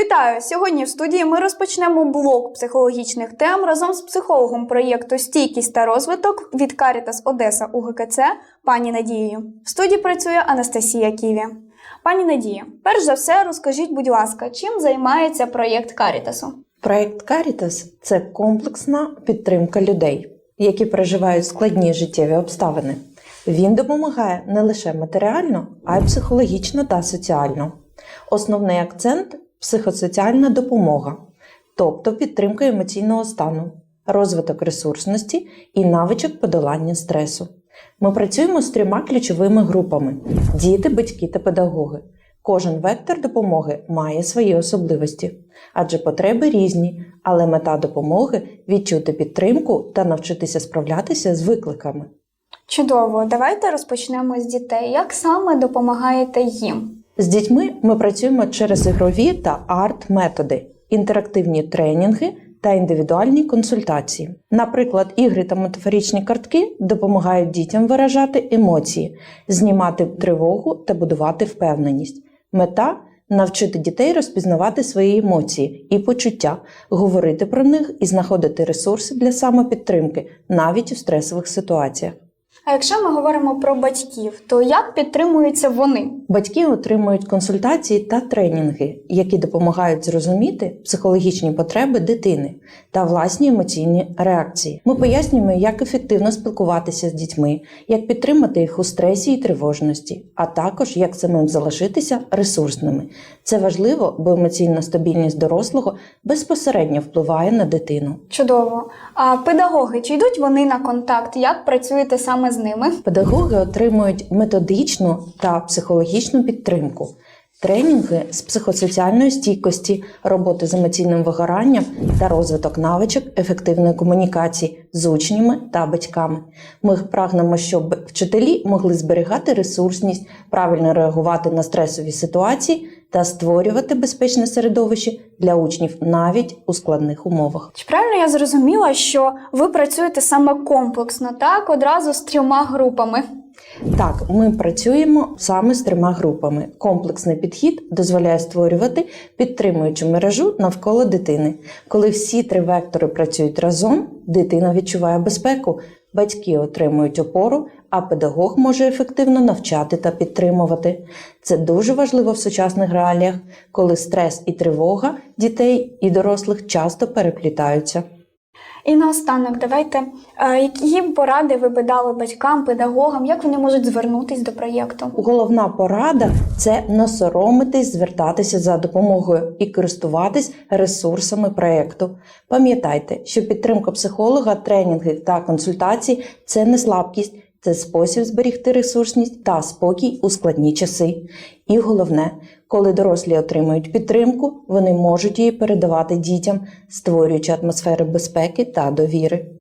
Вітаю! Сьогодні в студії ми розпочнемо блок психологічних тем разом з психологом проєкту Стійкість та розвиток від Caritas Одеса УГКЦ пані Надією. В студії працює Анастасія Ківі. Пані Надія, перш за все, розкажіть, будь ласка, чим займається проєкт Карітасу? Проект Caritas – це комплексна підтримка людей, які переживають складні життєві обставини. Він допомагає не лише матеріально, а й психологічно та соціально. Основний акцент психосоціальна допомога, тобто підтримка емоційного стану, розвиток ресурсності і навичок подолання стресу. Ми працюємо з трьома ключовими групами: діти, батьки та педагоги. Кожен вектор допомоги має свої особливості, адже потреби різні, але мета допомоги відчути підтримку та навчитися справлятися з викликами. Чудово, давайте розпочнемо з дітей. Як саме допомагаєте їм? З дітьми ми працюємо через ігрові та арт-методи, інтерактивні тренінги та індивідуальні консультації. Наприклад, ігри та метафоричні картки допомагають дітям виражати емоції, знімати тривогу та будувати впевненість. Мета навчити дітей розпізнавати свої емоції і почуття, говорити про них і знаходити ресурси для самопідтримки навіть у стресових ситуаціях. А якщо ми говоримо про батьків, то як підтримуються вони? Батьки отримують консультації та тренінги, які допомагають зрозуміти психологічні потреби дитини та власні емоційні реакції. Ми пояснюємо, як ефективно спілкуватися з дітьми, як підтримати їх у стресі і тривожності, а також як самим залишитися ресурсними. Це важливо, бо емоційна стабільність дорослого безпосередньо впливає на дитину. Чудово. А педагоги, чи йдуть вони на контакт? Як працюєте саме з ними? Педагоги отримують методичну та психологічну підтримку, тренінги з психосоціальної стійкості, роботи з емоційним вигоранням та розвиток навичок ефективної комунікації з учнями та батьками. Ми прагнемо, щоб вчителі могли зберігати ресурсність, правильно реагувати на стресові ситуації та створювати безпечне середовище для учнів навіть у складних умовах. Чи правильно я зрозуміла, що ви працюєте саме комплексно, так одразу з трьома групами? Так, ми працюємо саме з трьома групами. Комплексний підхід дозволяє створювати підтримуючу мережу навколо дитини. Коли всі три вектори працюють разом, дитина відчуває безпеку, батьки отримують опору, а педагог може ефективно навчати та підтримувати. Це дуже важливо в сучасних реаліях, коли стрес і тривога дітей і дорослих часто переплітаються. І наостанок, давайте, е, які поради ви би дали батькам, педагогам, як вони можуть звернутись до проєкту? Головна порада це не соромитись, звертатися за допомогою і користуватись ресурсами проєкту. Пам'ятайте, що підтримка психолога, тренінги та консультації це не слабкість, це спосіб зберігти ресурсність та спокій у складні часи. І головне, коли дорослі отримують підтримку, вони можуть її передавати дітям, створюючи атмосферу безпеки та довіри.